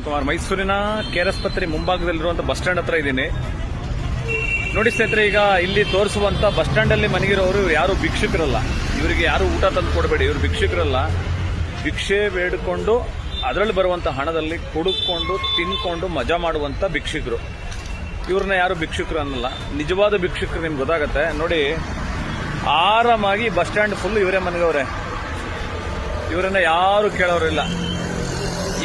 ಪ್ರವೀಣ್ ಕುಮಾರ್, ಮೈಸೂರಿನ ಕೆರಸ್ಪತ್ರೆ ಮುಂಭಾಗದಲ್ಲಿರುವಂಥ bus stand ಹತ್ರ ಇದ್ದೀನಿ. ನೋಡಿ ಸ್ನೇಹಿತರೆ, ಈಗ ಇಲ್ಲಿ ತೋರಿಸುವಂತ ಬಸ್ ಸ್ಟ್ಯಾಂಡ್ ಅಲ್ಲಿ ಮನಗಿರೋರು ಯಾರು ಭಿಕ್ಷುಕರಲ್ಲ. ಇವರಿಗೆ ಯಾರು ಊಟ ತಂದು ಕೊಡಬೇಡಿ, ಇವರು ಭಿಕ್ಷುಕರಲ್ಲ. ಭಿಕ್ಷೆ ಬೇಡಿಕೊಂಡು ಅದರಲ್ಲಿ ಬರುವಂತ ಹಣದಲ್ಲಿ ಕುಡುಕೊಂಡು, ತಿನ್ಕೊಂಡು ಮಜಾ ಮಾಡುವಂತ ಭಿಕ್ಷುಕರು. ಇವ್ರನ್ನ ಯಾರು ಭಿಕ್ಷುಕರು ಅನ್ನಲ್ಲ. ನಿಜವಾದ ಭಿಕ್ಷುಕರು ನಿಮ್ಗೆ ಗೊತ್ತಾಗತ್ತೆ. ನೋಡಿ, ಆರಾಮಾಗಿ ಬಸ್ ಸ್ಟ್ಯಾಂಡ್ ಫುಲ್ ಇವರೇ ಮನೆಗವ್ರೆ. ಇವರನ್ನ ಯಾರು ಕೇಳೋರಿಲ್ಲ.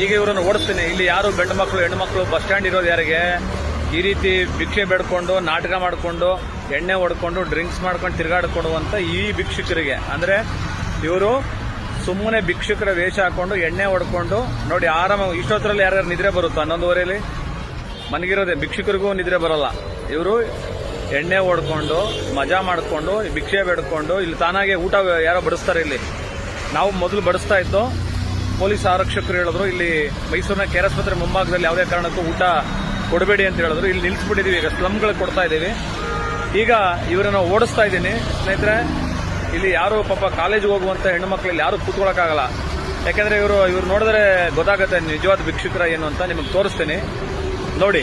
ಈಗ ಇವರನ್ನು ಓಡಿಸ್ತೀನಿ. ಇಲ್ಲಿ ಯಾರು ಗಂಡು ಮಕ್ಕಳು ಹೆಣ್ಣು ಮಕ್ಕಳು ಬಸ್ ಸ್ಟ್ಯಾಂಡ್ ಇರೋದು ಯಾರಿಗೆ? ಈ ರೀತಿ ಭಿಕ್ಷೆ ಬೇಡ್ಕೊಂಡು, ನಾಟಕ ಮಾಡಿಕೊಂಡು, ಎಣ್ಣೆ ಹೊಡ್ಕೊಂಡು, ಡ್ರಿಂಕ್ಸ್ ಮಾಡ್ಕೊಂಡು ತಿರುಗಾಡ್ಕೊಡುವಂತ ಈ ಭಿಕ್ಷುಕರಿಗೆ. ಅಂದ್ರೆ ಇವರು ಸುಮ್ಮನೆ ಭಿಕ್ಷುಕರ ವೇಷ ಹಾಕೊಂಡು, ಎಣ್ಣೆ ಹೊಡ್ಕೊಂಡು, ನೋಡಿ ಆರಾಮ, ಇಷ್ಟೊತ್ತರಲ್ಲಿ ಯಾರ್ಯಾರು ನಿದ್ರೆ ಬರುತ್ತೋ ಹನ್ನೊಂದುವರೆಯಲ್ಲಿ? ಮನಗಿರೋದೆ, ಭಿಕ್ಷುಕರಿಗೂ ನಿದ್ರೆ ಬರಲ್ಲ. ಇವರು ಎಣ್ಣೆ ಹೊಡ್ಕೊಂಡು, ಮಜಾ ಮಾಡಿಕೊಂಡು, ಭಿಕ್ಷೆ ಬೇಡ್ಕೊಂಡು, ಇಲ್ಲಿ ತಾನಾಗೆ ಊಟ ಯಾರೋ ಬಡಿಸ್ತಾರೆ ಇಲ್ಲಿ. ನಾವು ಮೊದಲು ಬಡಿಸ್ತಾ ಇದ್ದು ಪೊಲೀಸ್ ಆರಕ್ಷಕರು ಹೇಳಿದ್ರು. ಇಲ್ಲಿ ಮೈಸೂರಿನ ಕೆರಾಸ್ಪತ್ರೆ ಮುಂಭಾಗದಲ್ಲಿ ಯಾವುದೇ ಕಾರಣಕ್ಕೂ ಊಟ ಕೊಡಬೇಡಿ ಅಂತ ಹೇಳಿದ್ರು. ಇಲ್ಲಿ ನಿಲ್ಲಿಸ್ಬಿಟ್ಟಿದ್ದೀವಿ ಈಗ ಸ್ಲಮ್ಗಳು ಕೊಡ್ತಾ ಇದ್ದೀವಿ. ಈಗ ಇವರನ್ನು ಓಡಿಸ್ತಾ ಇದ್ದೀನಿ. ಸ್ನೇಹಿತರೆ, ಇಲ್ಲಿ ಯಾರು ಪಾಪ ಕಾಲೇಜಿಗೆ ಹೋಗುವಂತ ಹೆಣ್ಣು ಮಕ್ಕಳಲ್ಲಿ ಯಾರು ಕೂತ್ಕೊಳ್ಳೋಕ್ಕಾಗಲ್ಲ ಯಾಕೆಂದರೆ ಇವರು ಇವ್ರು ನೋಡಿದ್ರೆ ಗೊತ್ತಾಗುತ್ತೆ ನಿಜವಾದ ಭಿಕ್ಷುಕರ ಏನು ಅಂತ ನಿಮಗೆ ತೋರಿಸ್ತೀನಿ. ನೋಡಿ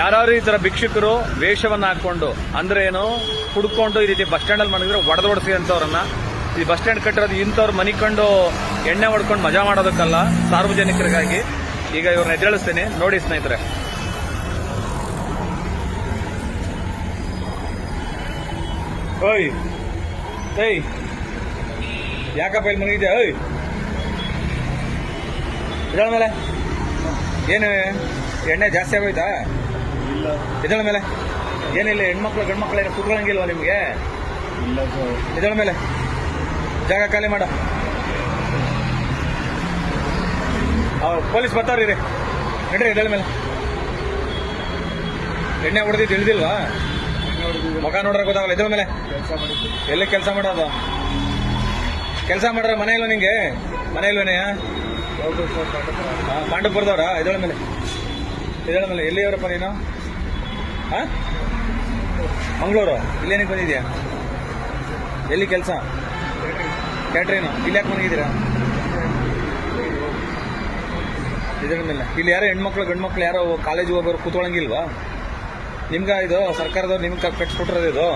ಯಾರು ಈ ತರ ಭಿಕ್ಷುಕರು ವೇಷವನ್ನ ಹಾಕೊಂಡು ಅಂದ್ರೆ ಏನು ಕುಡ್ಕೊಂಡು ಈ ರೀತಿ ಬಸ್ ಸ್ಟ್ಯಾಂಡ್ ಅಲ್ಲಿ ಮಾಡಿದ್ರೆ ಒಡೆದೊಡಿಸಿ ಅಂತವ್ರನ್ನ. ಈ ಬಸ್ ಸ್ಟ್ಯಾಂಡ್ ಕಟ್ಟಿರೋದು ಇಂಥವ್ರು ಮನಿಕೊಂಡು ಎಣ್ಣೆ ಹೊಡ್ಕೊಂಡು ಮಜಾ ಮಾಡೋದಕ್ಕಲ್ಲ ಸಾರ್ವಜನಿಕರಿಗಾಗಿ. ಈಗ ಇವ್ರನ್ನ ಎದ್ದೇಳಿಸ್ತೀನಿ. ನೋಡಿ ಸ್ನೇಹಿತರೆ. ಓಯ್. ಏಯ್. ಯಾಕಪ್ಪ ಇಲ್ಲಿ ಮನಗಿದೆ ಓಯ್. ಇದಳ ಮೇಲೆ. ಏನು? ಎಣ್ಣೆ ಜಾಸ್ತಿ ಆಗೋಯ್ತಾ? ಇದಳ ಮೇಲೆ. ಏನಿಲ್ಲ ಹೆಣ್ಮಕ್ಳು ಗಂಡ್ಮಕ್ಳು ಏನು ಕುತ್ಕೊಳಂಗಿಲ್ವಾ ನಿಮಗೆ? ಇದಳ ಮೇಲೆ. ಜಾಗ ಖಾಲಿ ಮಾಡ. ಪೊಲೀಸ್ ಬರ್ತಾವ್ರಿ ರೀ ನಡ್ರಿ ಇದೆ ಮೇಲೆ. ಎಣ್ಣೆ ಹೊಡೆದಿದ್ದು ತಿಳಿದಿಲ್ವಾ ಮಗ ನೋಡ್ರೆ ಗೊತ್ತಾಗಲ್ಲ ಇದ್ರ ಮೇಲೆ. ಎಲ್ಲಿ ಕೆಲಸ ಮಾಡೋದು? ಕೆಲಸ ಮಾಡ್ರೆ ಮನೆ ಇಲ್ವ ನಿಂಗೆ? ಮನೆ ಇಲ್ವೇನೆ? ಸರ್ ಪಾಂಡವಪುರ. ಪಾಂಡವಪುರದವ್ರ? ಇದಳ ಮೇಲೆ. ಎಲ್ಲಿ ಮೇಲೆ. ನೀನು? ಹಾ ಮಂಗಳೂರು. ಇಲ್ಲೇನಿಗೆ ಬಂದಿದ್ಯಾ? ಎಲ್ಲಿ ಕೆಲಸ? ಕ್ಯಾಟ್ರೀನು ಇಲ್ಲಿ ಯಾಕೆ ಮನೆಗಿದ್ದೀರಾ? ಇದರ ಇಲ್ಲಿ ಯಾರೋ ಹೆಣ್ಮಕ್ಳು, ಗಂಡ್ಮಕ್ಳು ಯಾರೋ ಕಾಲೇಜಿಗೆ ಹೋಗೋರು ಕೂತ್ಕೊಳ್ಳಂಗಿಲ್ವಾ ನಿಮ್ಗೆ ಇದು ಸರ್ಕಾರದವ್ರು ನಿಮ್ಗೆ ಕಟ್ಸ್ಕೊಟ್ರದ ಇದು?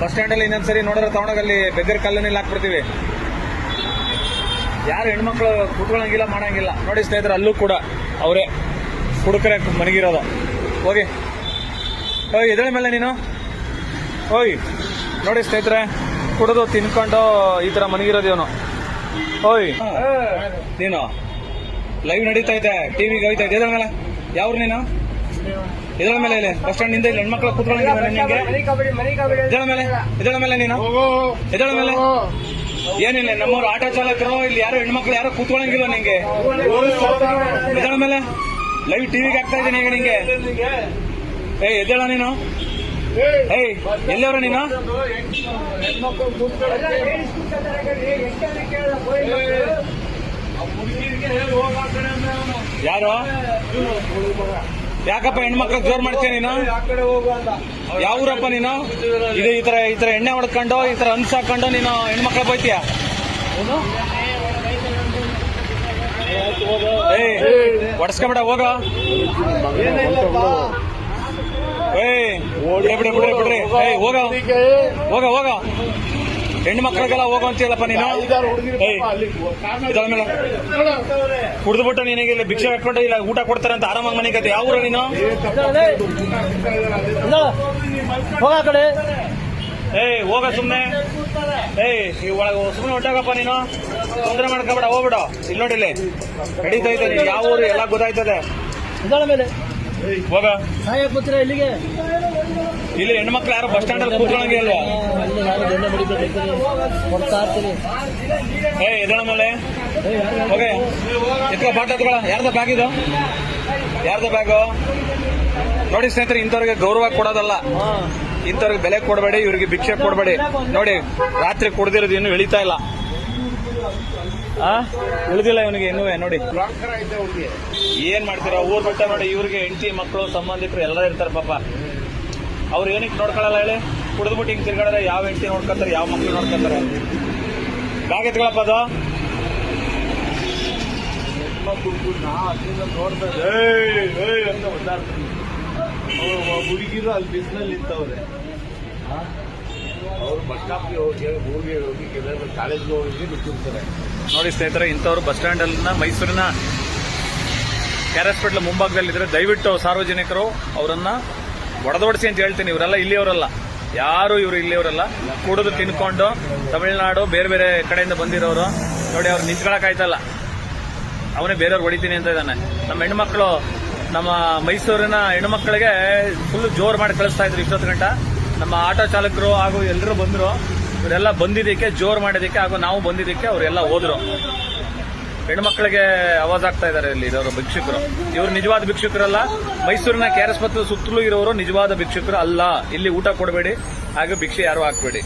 ಬಸ್ ಸ್ಟ್ಯಾಂಡಲ್ಲಿ ಇನ್ನೊಂದ್ಸರಿ ನೋಡಿದ್ರೆ ತಗೊಂಡೋಗಿ ಅಲ್ಲಿ ಬೆಗ್ಗರ್ ಕಲ್ಲನಲ್ಲಿ ಹಾಕ್ಬಿಡ್ತೀವಿ. ಯಾರು ಹೆಣ್ಮಕ್ಳು ಕೂತ್ಕೊಳ್ಳಂಗಿಲ್ಲ ಮಾಡಂಗಿಲ್ಲ. ನೋಡಿ ಸ್ನೇಹಿತರೆ, ಅಲ್ಲೂ ಕೂಡ ಅವರೇ ಹುಡುಕರೆ ಮನಗಿರೋದು. ಹೋಗಿ. ಓಯ್, ಇದ್ರ ಮೇಲೆ ನೀನು? ಓಯ್, ನೋಡಿ ಸ್ನೇಹಿತರೆ. ಕುಡಿದು ತಿನ್ಕೊಂಡು ಈ ತರ ಮನಗಿರೋದು ಓಯ್. ನೀನು ಲೈವ್ ನಡೀತಾ ಇದೆ ಟಿವಿಗೆ ಹೋಯ್ತಾ ಇದೆ ಮೇಲೆ ಯಾವ್ರು ನೀನು? ಇದರ ಮೇಲೆ ಇಲ್ಲಿ? ಬಸ್ ಸ್ಟ್ಯಾಂಡ್ನಿಂದ ಇಲ್ಲಿ ಹೆಣ್ಮಕ್ಳು ಕೂತ್ಕೊಳ್ಳಂಗಿಲ್ಲ ಎದಳ ಮೇಲೆ ಮೇಲೆ ನೀನು? ಮೇಲೆ ಏನಿಲ್ಲ, ನಮ್ಮವ್ರು ಆಟೋ ಚಾಲಕರು, ಇಲ್ಲಿ ಯಾರು ಹೆಣ್ಮಕ್ಳು ಯಾರು ಕೂತ್ಕೊಳ್ಳಂಗಿಲ್ಲ ನಿಂಗೆ. ಎದಳ ಮೇಲೆ ಲೈವ್ ಟಿವಿಗೆ ಹಾಕ್ತಾ ಇದ್ದೀನಿ ಈಗ ನಿಂಗೆ. ಏ ಎದ್ದೇಳ ನೀನು? ಏಯ್ ಎಲ್ಲವ್ರ ನೀನು? ಯಾರು? ಯಾಕಪ್ಪ ಹೆಣ್ಮಕ್ಳು ಜೋರ್ ಮಾಡ್ತೀಯ ನೀನು? ಯಾವ ಊರಪ್ಪ ನೀನು? ಇದು ಈ ತರ ಈ ತರ ಎಣ್ಣೆ ಹೊಡ್ಕೊಂಡು, ಈ ತರ ಅನ್ಸ್ ಹಾಕೊಂಡು ನೀನು ಹೆಣ್ಮಕ್ಳ ಬೈತೀಯ? ಏಯ್, ಹೊಡ್ಸ್ಕೊಂಬೇಡ, ಹೋಗ. ಏಯ್ ಬಿಡ್ರಿ ಬಿಡ್ರಿ ಬಿಡ್ರಿ ಏಯ್ ಹೋಗ. ಹೋಗ ಹೋಗ. ಹೆಣ್ಣು ಮಕ್ಕಳಿಗೆಲ್ಲ ಹೋಗೋ ಅಂತೀಯಲ್ಲಪ್ಪ ನೀನು? ಮೇಲೆ ಕುಡಿದ್ಬಿಟ್ಟು ನಿನಗೆ ಇಲ್ಲಿ ಭಿಕ್ಷೆ ಹಾಕೊಂಡು ಇಲ್ಲ ಊಟ ಕೊಡ್ತಾರೆ ಅಂತ ಆರಾಮಾಗಿ ಮನೆ ಕತೆ ಯಾವ ಊರ ನೀನು? ಹೋಗ ಕಡೆ. ಏಯ್ ಹೋಗ ಸುಮ್ನೆ. ಏಯ್ ಈ ಒಳಗೆ ಸುಮ್ಮನೆ ಹೊಟ್ಟಾಗಪ್ಪ ನೀನು. ತೊಂದರೆ ಮಾಡ್ಕೊಬೇಡ ಹೋಗ್ಬಿಡ. ಇಲ್ಲಿ ನೋಡಿ ಇಲ್ಲಿ. ನಡೀತಾ ನೀನು ಯಾವ ಊರು ಎಲ್ಲ ಗೊತ್ತಾಯ್ತದೆ. ಮೇಲೆ. ಹೋಗ ಇಲ್ಲಿಗೆ ಇಲ್ಲಿ ಹೆಣ್ಮಕ್ಳು ಯಾರು ಬಸ್ ಸ್ಟ್ಯಾಂಡ್ ಅಲ್ಲಿ ಕೂತ್ಕೊಳ್ಳಂಗೆ ಅಲ್ವಾ ಏ ಇರ್ತೀನಿ ಮೇಲೆ ಹೋಗೆ. ಎತ್ಕೋ ಬಾಟ ಎತ್ಕೊಳ. ಯಾರ್ದ ಬ್ಯಾಗ್ ಇದು? ಯಾರ್ದ ಬ್ಯಾಗು ನೋಡಿ ಸ್ನೇಹಿತರೆ ಇಂಥವ್ರಿಗೆ ಗೌರವ ಕೊಡೋದಲ್ಲ. ಇಂಥವ್ರಿಗೆ ಬೆಲೆ ಕೊಡಬೇಡಿ ಇವ್ರಿಗೆ ಭಿಕ್ಷೆ ಕೊಡಬೇಡಿ. ನೋಡಿ ರಾತ್ರಿ ಕುಡ್ದಿರೋದು ಇನ್ನೂ ಇಳಿತಾ ಇಲ್ಲ. ಆ? ಇಳಿದಿಲ್ಲ ಇವನಿಗೆ ಇನ್ನೂ ನೋಡಿ. ಏನ್ ಮಾಡ್ತೀರಾ? ಊರ್ ಬಿಟ್ಟ ನೋಡಿ ಇವ್ರಿಗೆ ಹೆಂಡತಿ ಮಕ್ಕಳು ಸಂಬಂಧಿಕರು ಎಲ್ಲ ಇರ್ತಾರೆ ಪಾಪ. ಅವ್ರು ಏನಕ್ಕೆ ನೋಡ್ಕೊಳಲ್ಲ ಹೇಳಿ? ಕುಡಿದ್ಬಿಟ್ಟು ಹಿಂಗೆ ತಿರ್ಗಾಡಿದ್ರೆ ಯಾವ ಹೆಂಡತಿ ನೋಡ್ಕೊತಾರೆ ಯಾವ ಮಕ್ಕಳು ನೋಡ್ಕೊತಾರೆ? ಬ್ಯಾಗ್ ಎತ್ಕೊಳಪ್ಪ ಅದು ಹುಡುಗಿರು ಅಲ್ಲಿ ಬಿಸಿಲಲ್ಲಿ ನಿಂತವ್ರೆ ಅವ್ರು ಬಸ್ ಸ್ಟಾಪ್ಗೆ ಹೋಗಿ ಊರಿಗೆ ಹೋಗಿ ಕೆಲವರು ಕಾಲೇಜ್ಗೆ ಹೋಗಿ ಬಿಟ್ಟಿರ್ತಾರೆ. ನೋಡಿ ಸ್ನೇಹಿತರೆ ಇಂಥವ್ರು ಬಸ್ ಸ್ಟ್ಯಾಂಡ್ ಅಲ್ಲಿನ ಮೈಸೂರಿನ ಕೆಆರ್ ಹಾಸ್ಪಿಟ್ಲ್ ಮುಂಭಾಗದಲ್ಲಿದ್ರೆ ದಯವಿಟ್ಟು ಸಾರ್ವಜನಿಕರು ಅವರನ್ನ ಒಡೆದೊಡಿಸಿ ಅಂತ ಹೇಳ್ತೀನಿ, ಇವರೆಲ್ಲ ಇಲ್ಲಿಯವರಲ್ಲ. ಯಾರು ಇವರು ಇಲ್ಲಿಯವರಲ್ಲ. ಕುಡಿದು ತಿನ್ಕೊಂಡು ತಮಿಳುನಾಡು, ಬೇರೆ ಬೇರೆ ಕಡೆಯಿಂದ ಬಂದಿರೋರು, ನೋಡಿ ಅವ್ರು ನಿಂತ್ಕೊಳಕ್ ಆಯ್ತಲ್ಲ. ಅವನೇ ಬೇರೆಯವ್ರು ಹೊಡಿತೀನಿ ಅಂತ ಇದ್ದಾನೆ. ನಮ್ಮ ಹೆಣ್ಮಕ್ಳು, ನಮ್ಮ ಮೈಸೂರಿನ ಹೆಣ್ಮಕ್ಳಿಗೆ ಫುಲ್ ಜೋರು ಮಾಡಿ ಕಳಿಸ್ತಾ ಇದ್ರು ಇಷ್ಟೊತ್ತು ಗಂಟ. ನಮ್ಮ ಆಟೋ ಚಾಲಕರು ಹಾಗೂ ಎಲ್ಲರೂ ಬಂದರು. ಇವರೆಲ್ಲ ಬಂದಿದ್ದಕ್ಕೆ, ಜೋರು ಮಾಡಿದ್ದಕ್ಕೆ ಹಾಗೂ ನಾವು ಬಂದಿದ್ದಕ್ಕೆ ಅವರೆಲ್ಲ ಹೋದ್ರು. ಹೆಣ್ಮಕ್ಳಿಗೆ ಅವಾಜ್ ಆಗ್ತಾ ಇದ್ದಾರೆ ಇಲ್ಲಿ ಇರೋರು ಭಿಕ್ಷುಕರು. ಇವರು ನಿಜವಾದ ಭಿಕ್ಷುಕರಲ್ಲ. ಮೈಸೂರಿನ ಕೆಆರ್ಎಸ್ ಮತ್ತು ಸುತ್ತಲೂ ಇರೋರು ನಿಜವಾದ ಭಿಕ್ಷುಕರು ಅಲ್ಲ. ಇಲ್ಲಿ ಊಟ ಕೊಡಬೇಡಿ, ಹಾಗೆ ಭಿಕ್ಷೆ ಯಾರು ಹಾಕಬೇಡಿ.